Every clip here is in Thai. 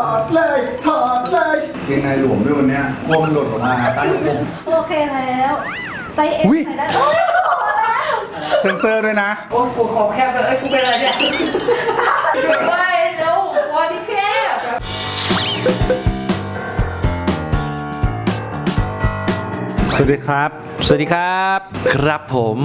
อดเลยถอดเลยยังไงหลวมด้วยวันเนี้ยกลัวมันหลุดออกมาใต้ผมโอเคแล้วไซส์เอ็กอุ๊ยใส่ได้โอ้ยพอแล้วเซนเซอร์ด้วยนะ โอ้กูขอแคบเลยเอ้ยกูเป็นอะไรเนี่ยไม่เดี๋ยวบอดี้แคบสวัสดีครับ สวัสดีครับ ครับผม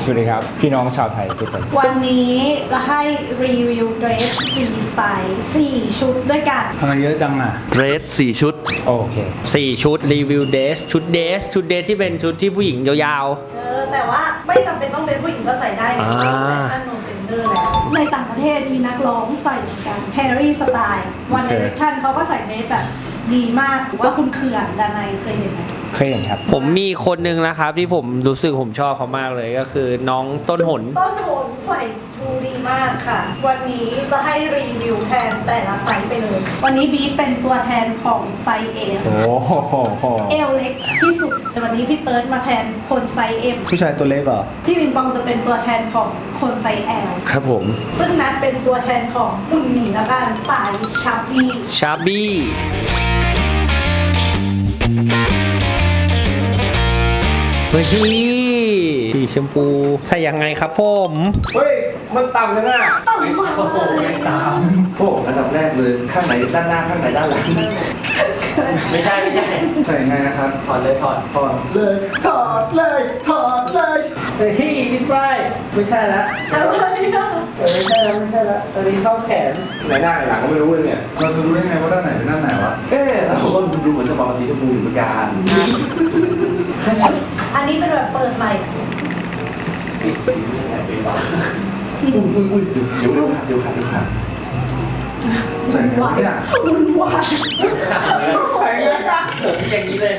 สวัสดีครับ พี่น้องชาวไทยทุกคนวันนี้จะให้รีวิวเดรสฟรีสไตล์4ชุดด้วยกันทำไมเยอะจังอะ เดรสสี่ชุด โอเคสี่ชุดรีวิวเดสชุดเดสชุดเดสที่เป็นชุดที่ผู้หญิงยาว เออแต่ว่าไม่จำเป็นต้องเป็นผู้หญิงก็ใส่ได้ในอ่า แฟชั่นโนเจนเดอร์แล้วในต่างประเทศมีนักร้องใส่เหมือนกันแฮร์รี่สไตล์วันโอเดเคเรชั่นเขาก็ใส่เดรสแบบดีมากหรือว่าคุณเขื่อนดานายเคยเห็นไหม เคยเห็นครับๆผมมีคนหนึ่งนะครับ ที่ผมรู้สึกผมชอบเขามากเลยก็คือน้องต้นหน ต้นโหนใส่ดูดีมากค่ะ วันนี้จะให้รีวิวแทนแต่ละไซส์ไปเลย วันนี้บีทเป็นตัวแทนของไซส์เอโอ้โหเอลเล็กที่สุดแต่วันนี้พี่เติร์ดมาแทนคนไซส์เอ็มผู้ชายตัวเล็กเหรอ พี่วินปองจะเป็นตัวแทนของคนไซส์แอลครับผม ซึ่งนัดเป็นตัวแทนของหุ่นหมีและการสายชับบี้ชาบี้ เฮ้ยสีชมพู ใส่ยังไงครับผมเฮ้ย มันต่ำจังอะต่ำมากตามโอ้อันดับแรกเลยข้างไหนด้านหน้าข้างไหนด้านหลังไม่ใช่ไม่ใช่ใส่ยังไงนะครับถอดเลยถอดถอดเลยถอดเลยถอดเลยเฮ้ยพี่ฝ้ายไม่ใช่ละอะไรอะเออไม่ใช่ละไม่ใช่ละตอนนี้เข้าแขนไหนหน้าไหนหลังก็ไม่รู้เลยเนี่ยเราจะรู้ได้ไงว่าด้านไหนเป็นด้านไหนวะเอ๊ะเราก็ดูเหมือนจะบอกสีชมพูอยู่เหมือนกัน อันนี้เป็นแบบเปิดใหม่อะปิดปิดไม่ได้ปิดวะอุ้ยอุ้ยอุ้ยเดี๋ยวเดี๋ยวค่ะเดี๋ยวขาดเดี๋ยวขาดใส่ไงวะเนี่ยวุ่นวายใส่ไงอะผมอย่างนี้เลย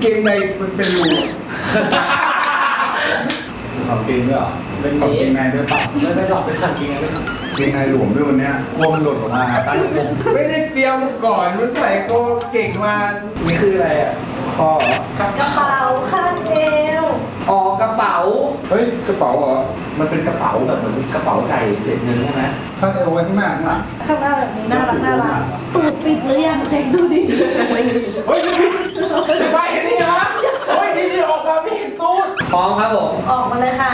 เกงในมันเป็นรูขอบเกงด้วยเหรอ เป็นขอบเกงในด้วยเปล่าไม่ไม่ถอดไม่ถอดจริงไงไม่ถอดเกงในหลวมด้วยวันเนี้ยกลัวมันหลุดออกมาใต้ผมไม่ได้เตรียมก่อนมันใส่โกเก่งมานี่คืออะไรอะคอเหรอกระเป๋าคาดเอวออกกระเป๋า เฮ้ยกระเป๋าเหรอมันเป็นกระเป๋าแบบเหมือนกระเป๋าใส่เศษเงินใช่ไหมข้างเอวไว้ข้างหน้าข้างหลังข้างหน้าแบบนี้น่ารักน่ารักตูดปิดหรือยังเช็คดูดิเฮ้ยพี่ไปนี่เหรอเฮ้ยนี่นี่ออกมาไม่เห็นตูดพร้อมครับผมออกมาเลยค่ะ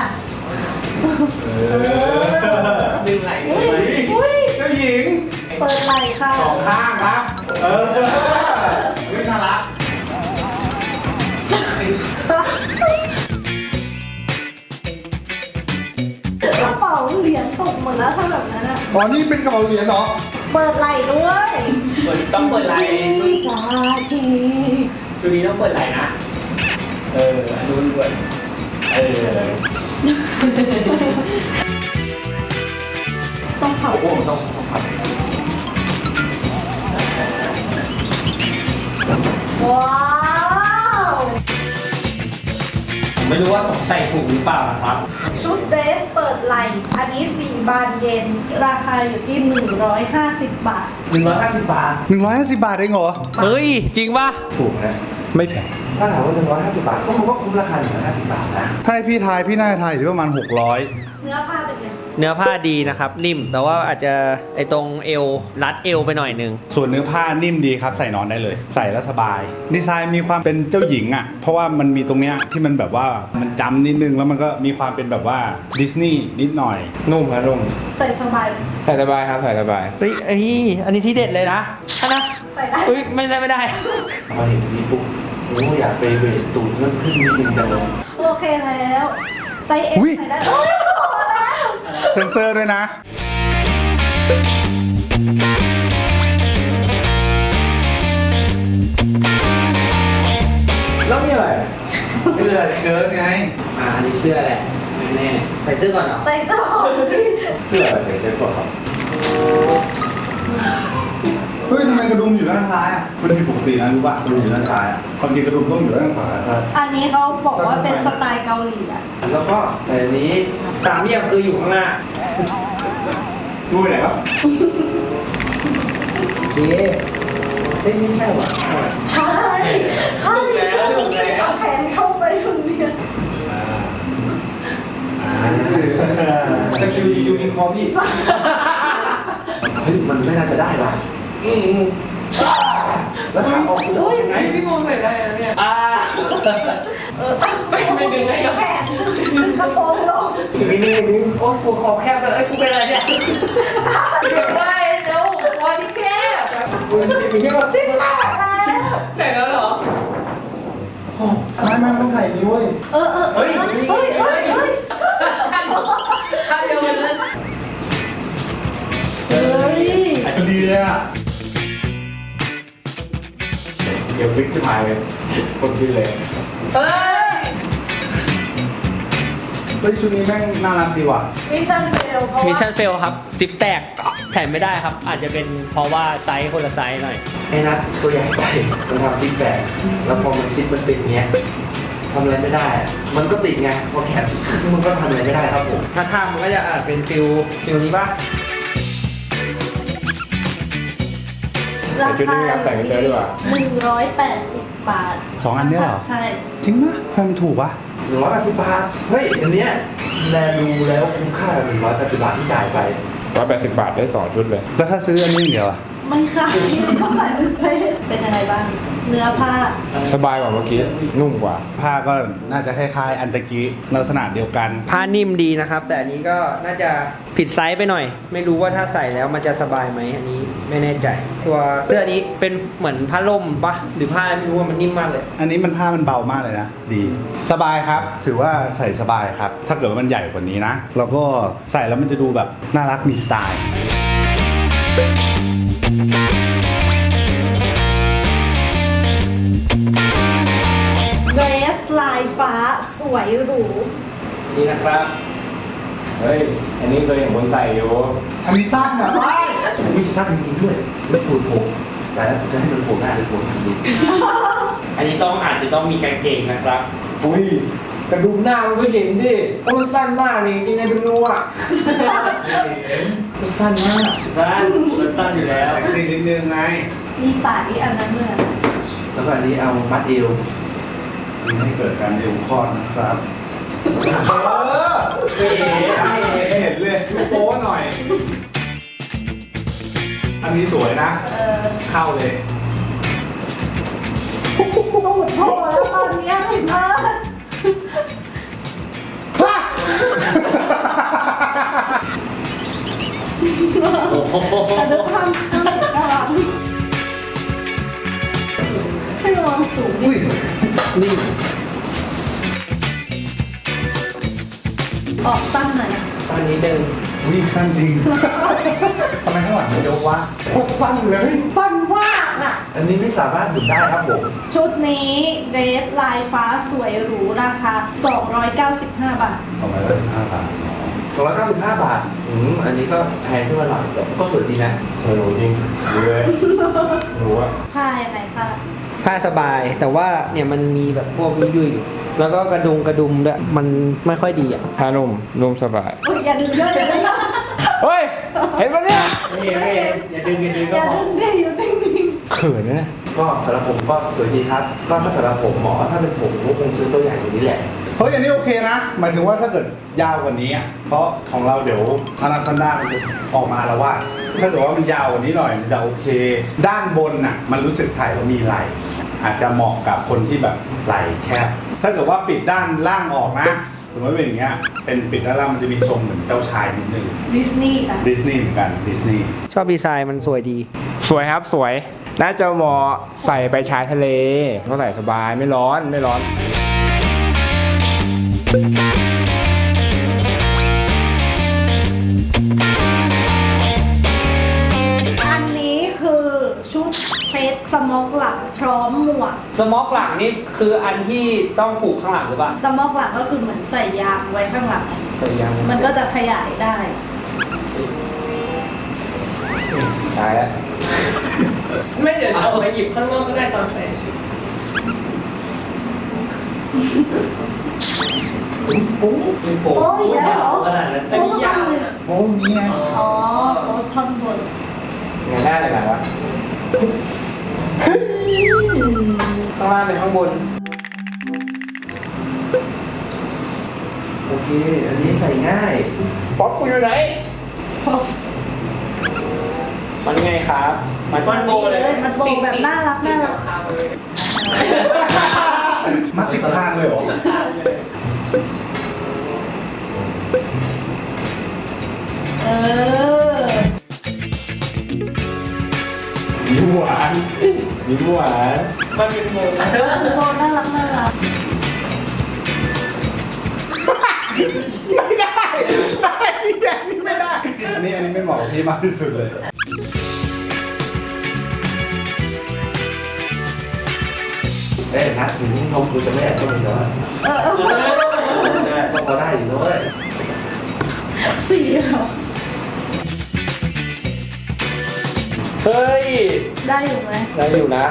ดึงไหล่อุ้ยอุ้ยเจ้าหญิงเปิดไหล่ค่ะสองข้างครับ เออเฮ้ยน่ารักกระเป๋าเหรียญตกหมดแล้วถ้าแบบนั้นอะอ๋อนี่เป็นกระเป๋าเหรียญเหรอ เปิดไหล่ด้วยเปิดต้องเปิดไหล่ชุดสาธุชุดนี้ต้องเปิดไหล่นะ เออดูด้วยเออ ต้องเผาโอ้ต้องต้องผัดว้าวไม่รู้ว่าผมใส่ถูกหรือเปล่านะครับ ชุดเดรสเปิดไหล่อันนี้4บานเย็น ราคาอยู่ที่ 150 บาทหนึ่งร้อยห้าสิบบาทหนึ่งร้อยห้าสิบบาทเองเหรอ เฮ้ย จริงป่ะ ถูกนะ ไม่แพงถ้าถามว่าหนึ่งร้อยห้าสิบบาทก็มันก็คุ้มราคาหนึ่งร้อยห้าสิบบาทนะถ้าให้พี่ทายพี่น่าจะทายอยู่ที่ประมาณหกร้อยเนื้อผ้าเป็นไงเนื้อผ้าดีนะครับ นิ่มแต่ว่าอาจจะไอตรงเอวรัดเอวไปหน่อยหนึงส่วนเนื้อผ้านิ่มดีครับ ใส่นอนได้เลย ใส่แล้วสบาย ดีไซน์มีความเป็นเจ้าหญิงอะ เพราะว่ามันมีตรงเนี้ยที่มันแบบว่ามันจำนิดนึงแล้วมันก็มีความเป็นแบบว่าดิสนีย์นิดหน่อย นุ่มครับนุ่มใส่สบายใส่สบายครับใส่สบายเฮ้ยไอ้อันนี้ที่เด็ดเลยนะอันนะใส่ได้เฮ้ยไม่ได้ไม่ได้พอเห็นตรงนี้ปุ๊บ โอ้อยากไปเวทตูดเพิ่มขึ้นนิดนึงจังเลยโอเคแล้วไซส์เอ็กอุ๊ยใส่ได้โอ้ยพอแล้วเซนเซอร์ด้วยนะ แล้วมีอะไร เสื้อเชิ้ตไง อ่าอันนี้เสื้อแหละแน่ๆใส่เสื้อก่อนเหรอ ใส่เจ้าของเสื้ออะไรเชิ้ตก่อนครับ เฮ้ยทำไมกระดุมอยู่ด้านซ้ายอะมันผิดปกตินะรู้ป่ะกระดุมอยู่ด้านซ้ายอะความจริงกระดุมต้องอยู่ด้านขวาครับอันนี้เขาบอกว่าเป็นสไตล์เกาหลีอะแล้วก็แต่อันนี้สามเหลี่ยมคืออยู่ข้างหน้าดูไปไหนครับเอ๊ะเฮ้ยไม่ใช่ว่ะใช่ใช่ถูกแล้วถูกแล้วเอาแขนเข้าไปตรงเนี้ยแต่คิวยูนิคอร์พี่เฮ้ยมันไม่น่าจะได้ว่ะ อืมอ่าแล้วทางออกกูจะออกยังไงพี่โมใส่ได้แล้วเนี่ย อ่าเออตั้งไม่ไม่ดึงได้หรอแขนดึงกระโปรงลงนี่นี่นี่โอ้กูคอแคบเลยเอ้ยกูเป็นอะไรเนี่ยไม่เดี๋ยวบอดี้แคบกูสิบเยอะสิบแปดแล้วแต่งแล้วเหรอไม่ไม่ต้องถ่ายนี้เว้ย เออเออเฮ้ยเฮ้ยเฮ้ยเฮ้ย ฟิกขึ้นมาเลยคนซื้อเลยเฮ้ยเฮ้ยชุดนี้แม่งน่ารักดีว่ะมิชชั่นเฟลเพราะมิชว่าชั่นเฟลครับ จิบแตกใส่ไม่ได้ครับ อาจจะเป็นเพราะว่าไซส์คนละไซส์หน่อย ไอ้นัทตัวใหญ่ไปมันทำฟิตแบกแล้วพอมันฟิตมันติดเงี้ยทำอะไรไม่ได้อะมันก็ติดไงพอแขนมันก็ทำอะไรไม่ได้ครับผม ถ้าท่ามันก็จะอาจเป็นฟิลฟิลนี้ป่ะ ราคาอยู่ที่หนึ่งร้อยแปดสิบบาทสองอันเนี้ยเหรอ ใช่จริงปะทำไมมันถูกวะหนึ่งร้อยแปดสิบบาท เฮ้ยอันเนี้ยแลดูแล้วคุ้มค่าหนึ่งร้อยแปดสิบบาทที่จ่ายไป ร้อยแปดสิบบาทได้สองชุดเลย แล้วถ้าซื้ออันนี้อย่างเดียวอะไม่ค่ะเท่าไหร่เป็นเซตเป็นยังไงบ้าง เนื้อผ้า สบายกว่าเมื่อกี้ นุ่มกว่า ผ้าก็น่าจะคล้ายๆ อันตะกี้ลักษณะเดียวกัน ผ้านิ่มดีนะครับ แต่อันนี้ก็น่าจะผิดไซส์ไปหน่อย ไม่รู้ว่าถ้าใส่แล้วมันจะสบายไหมอันนี้ไม่แน่ใจ ตัวเสื้อนี้เป็นเหมือนผ้าล่มปะหรือผ้าอะไรไม่รู้ว่ามันนิ่มมากเลย อันนี้มันผ้ามันเบามากเลยนะ ดี สบายครับ ถือว่าใส่สบายครับ ถ้าเกิดว่ามันใหญ่กว่านี้นะ แล้วก็ใส่แล้วมันจะดูแบบน่ารักมีสไตล์ายฟ้าสวยหรู นี่นะครับ เฮ้ย อันนี้เคยเห็นคนใส่อยู่อันนี้สั้นแบบว่ามีสภาพจริงๆด้วยไม่ปวดผมแต่แล้วจะให้มันปวดหน้าหรือปวดทางนี้อันนี้ต้องอาจจะต้องมีกางเกงนะครับ อุ้ยกระดุมหน้ามันก็เห็นดิเพราะมันสั้นมากนี่ยังไงเป็นรูอะมันสั้นมากสั้นมันสั้นอยู่แล้วเซ็กซี่นิดนึงไง มีสายอันนั้นเหมือนแล้วก็อันนี้เอามัดเอวไม่ ให้เกิดการเอวคลอดนะครับเออเอ๋เห็นเลยโป๊หน่อย อันนี้สวยนะเออเข้าเลยตูดโผล่แล้วตอนเนี้ยเออแต่ด้วยความน่ารักให้ระวังสูงนิด นี่ออกตั้งหน่อยนะตอนนี้เดินวิ่งขั้นจริง ทำไมข้างหลังมันยกวะโคตรสั้นเลย ฟันว่างอะ อันนี้ไม่สามารถหยุดได้ครับผม ชุดนี้เดรสลายฟ้าสวยหรูราคา 295 บาท สองร้อยห้าสิบห้าบาทสองร้อยเก้าสิบห้าบาท อืม อันนี้ก็แพงขึ้นมาหน่อยแต่ก็สวยดีนะเออหนูจริงดูเลยหนูอะผ้ายังไงผ้า ผ้าสบาย แต่ว่าเนี่ยมันมีแบบพวกยุ่ยๆอยู่แล้วก็กระดุมกระดุมด้วยมันไม่ค่อยดีอะผ้านุ่มนุ่มสบายอุ๊ยอย่าดึงเยอะอย่าดึงเยอะเฮ้ยเห็นปะเนี่ยนี่ไม่อย่าดึงอย่าดึงอก็ย่าพอดึงดิอยู่นิ่งเขินนะเนี่ยก็สำหรับผมก็สวยดีครับ ก็ถ้าสำหรับผมหมอถ้าเป็นผมผมก็คงซื้อตัวอย่างอย่างนี้แหละ เฮ้ยอันนี้โอเคนะ หมายถึงว่าถ้าเกิดยาวกว่านี้อะเพราะของเราเดี๋ยวอนาคอนด้ามันจะออกมาแล้วว่า ถ้าเกิดว่ามันยาวกว่านี้หน่อยมันจะโอเค ด้านบนน่ะ มันรู้สึกถ่ายแล้วมีไหล่ อาจจะเหมาะกับคนที่แบบไหล่แคบ ถ้าเกิดว่าปิดด้านล่างออกนะ สมมติเป็นอย่างเงี้ย เป็นปิดด้านล่างมันจะมีทรงเหมือนเจ้าชายนิดนึงๆดิสนีย์อะ ดิสนีย์เหมือนกัน ดิสนีย์ ชอบดีไซน์มันสวยดี สวยครับสวย น่าจะเหมาะใส่ไปชายทะเลก็ใส่สบายไม่ร้อนไม่ร้อนอัน วก สม็อกหลังนี่คืออันที่ต้องผูกข้างหลังหรือเปล่าสมอกหลังก็คือเหมือนใส่ยางไว้ข้างหลัง ใส่ยังมันก็จะขยายได้ ตายแล้ว ไม่เดี๋ยวเอาไปหยิบข้างนอกก็ได้ตอนใส่ชุดโอ้ยโป๊โอ้ยแล้วเหรอ ขนาดนั้นอันนี้ยาวนะโอ้นี้ไงอ๋อโอ้ท่อนบนไงหน้าไหนไหนวะ ข้างล่างเป็นข้างบน โอเค อันนี้ใส่ง่าย ป๊อปกูอยู่ไหนพอครับ มันมันโบเลย มันโบแบบน่ารักน่ารักข้าวเลยมาติดข้างเลยเหรอ เออยิ้มหวานยิ้มหวาน มันเป็นโบโบน่ารักน่ารักไม่ได้ไม่ได้อันนี้ไม่ได้ อันนี้อันนี้ไม่เหมาะกับพี่มากที่สุดเลยเอ้ยนัดถึงนมกูจะไม่แอบก็มีแล้วอะเออเออก็พอได้อยู่ด้วยสีเหรอเฮ้ย ได้อยู่ไหมได้อยู่นะ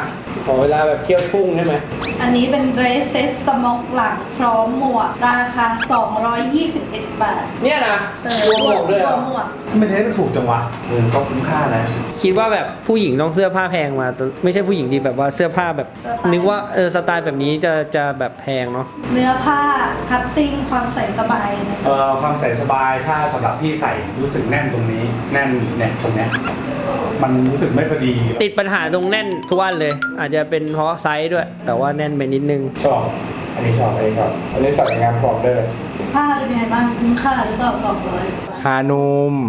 ขอเวลาแบบเที่ยวทุ่งใช่ไหมอันนี้เป็นเดรสเซ็ตสม็อกหลังพร้อมหมวก ราคา 221 บาท เนี่ยนะเออรวมหมวกด้วยเหรอ รวมหมวก ไม่ได้มันถูกจังวะเออก็คุ้มค่านะ คิดว่าแบบผู้หญิงต้องเสื้อผ้าแพงมาแต่ไม่ใช่ผู้หญิงดีแบบว่าเสื้อผ้าแบบนึกว่าเออสไตล์แบบนี้จะจะแบบแพงเนาะเนื้อผ้าคัตติ้งความใส่สบายนะเอ่อความใส่สบายถ้าสำหรับพี่ใส่รู้สึกแน่นตรงนี้ แน่นเนี่ยตรงเนี้ยมันรู้สึกไม่พอดีติดปัญหาตรงแน่นทุกวันเลย อาจจะเป็นเพราะไซส์ด้วย แต่ว่าแน่นไปนิดนึง ชอบอันนี้ชอบอันนี้ชอบอันนี้ใส่งานปลอมเด้อผ้าเป็นยังไงบ้างคุ้มค่าหรือเปล่า200ฮานุม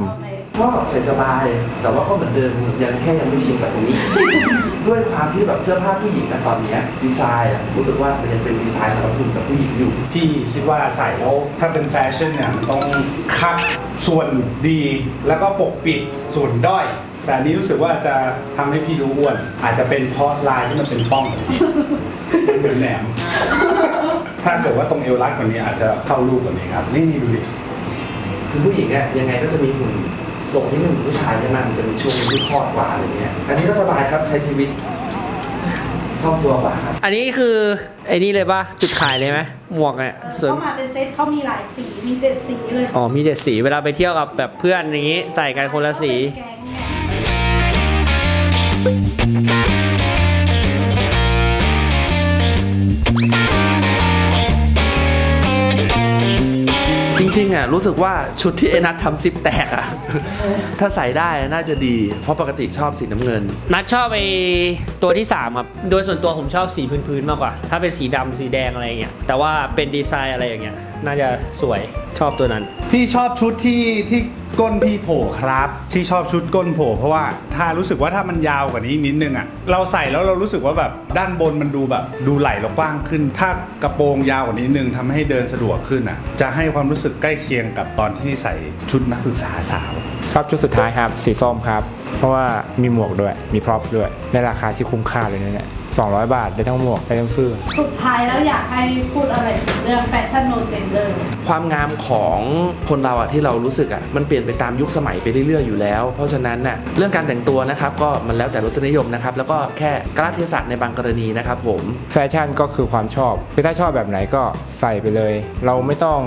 โอเคก็ใส่สบาย แต่ว่าก็เหมือนเดิมยังแค่ยังไม่ชินกับตรงนี้ ด้วยความที่แบบเสื้อผ้าผู้หญิงนะตอนเนี้ยดีไซน์อะรู้สึกว่ามันยังเป็นดีไซน์สำหรับผู้หญิงกับผู้หญิงอยู่ พี่คิดว่าใส่แล้วถ้าเป็นแฟชั่นเนี่ยมันต้องคัดส่วนดีแล้วก็ปกปิดส่วนด้อย แต่อันนี้รู้สึกว่าจะทำให้พี่ดูอ้วน อาจจะเป็นเพราะลายที่มันเป็นป้องมันเหมือนแหนม ถ้าเกิดว่าตรงเอวรัดกว่านี้อาจจะเข้ารูปกว่านี้ครับ นี่นี่ดูดิ คือผู้หญิงอะยังไงก็จะมีหุ่นส่งที่หนึ่งผู้ชายใช่ไหมมันจะมีช่วงที่คลอดกว่าอะไรเงี้ย อันนี้ก็สบายครับใช้ชีวิตคล่องตัวกว่าครับอันนี้คือไอ้นี่เลยป่ะ จุดขายเลยไหมหมวกเนี่ยส่วนเข้ามาเป็นเซตเขามีหลายสี มีเจ็ดสีเลยอ๋อมีเจ็ดสีเวลาไปเที่ยวกับแบบเพื่อนอย่างงี้ ใส่กันคนละสีแก๊ง ริงๆอะรู้สึกว่าชุดที่ไอ้นัททำซิปแตกอะ ถ้าใส่ได้น่าจะดี เพราะปกติชอบสีน้ำเงิน นัดชอบไอ้ตัวที่ 3 ครับ โดยส่วนตัวผมชอบสีพื้นๆมากกว่า ถ้าเป็นสีดำสีแดงอะไรอย่างเงี้ย แต่ว่าเป็นดีไซน์อะไรอย่างเงี้ย น่าจะสวยชอบตัวนั้น พี่ชอบชุดที่ที่ ก้นพี่โผล่ครับที่ชอบชุดก้นโผล่เพราะว่าถ้ารู้สึกว่าถ้ามันยาวกว่านี้นิดนึงอะเราใส่แล้วเรารู้สึกว่าแบบด้านบนมันดูแบบดูไหล่เรากว้างขึ้น ถ้ากระโปรงยาวกว่านี้นิดนึงทำให้เดินสะดวกขึ้นอะจะให้ความรู้สึกใกล้เคียงกับตอนที่ใส่ชุดนักศึกษาสาวชอบชุดสุดท้ายครับสีส้มครับ เพราะว่ามีหมวกด้วยมีพร็อพด้วยในราคาที่คุ้มค่าเลยเนี่ย 200 บาทได้ทั้งหมวกได้ทั้งเสื้อ สุดท้ายแล้วอยากให้พูดอะไรถึงเรื่องแฟชั่นโนเจนเดอร์ความงามของคนเราอะที่เรารู้สึกอะมันเปลี่ยนไปตามยุคสมัยไปเรื่อยๆอยู่แล้ว เพราะฉะนั้นน่ะเรื่องการแต่งตัวนะครับก็มันแล้วแต่รสนิยมนะครับแล้วก็แค่กระเทศะในบางกรณีนะครับผมแฟชั่นก็คือความชอบคือถ้าชอบแบบไหนก็ใส่ไปเลย เราไม่ต้อง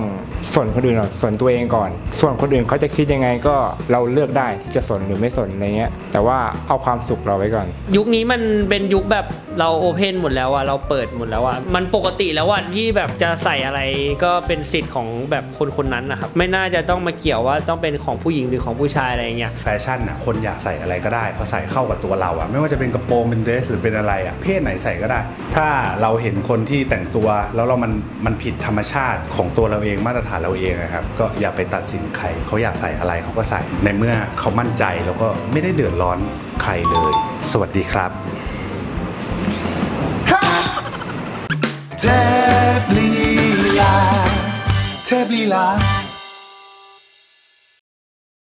สนคนอื่นหรอกสนตัวเองก่อน ส่วนคนอื่นเขาจะคิดยังไงก็เราเลือกได้ที่จะสนหรือไม่สนอะไรเงี้ยแต่ว่าเอาความสุขเราไว้ก่อน ยุคนี้มันเป็นยุคแบบ เราโอเพนหมดแล้วอะเราเปิดหมดแล้วอะมันปกติแล้วอะที่แบบจะใส่อะไรก็เป็นสิทธิ์ของแบบคนคนนั้นนะครับไม่น่าจะต้องมาเกี่ยวว่าต้องเป็นของผู้หญิงหรือของผู้ชายอะไรเงี้ยแฟชั่นอะคนอยากใส่อะไรก็ได้พอใส่เข้ากับตัวเราอะไม่ว่าจะเป็นกระโปรงเป็นเดรสหรือเป็นอะไรอะเพศไหนใส่ก็ได้ ถ้าเราเห็นคนที่แต่งตัวแล้วเรามันมันผิดธรรมชาติของตัวเราเองมาตรฐานเราเองนะครับก็อย่าไปตัดสินใครเขาอยากใส่อะไรเขาก็ใส่ในเมื่อเขามั่นใจแล้วก็ไม่ได้เดือดร้อนใครเลย สวัสดีครับ เทพลีลาเทพลีลา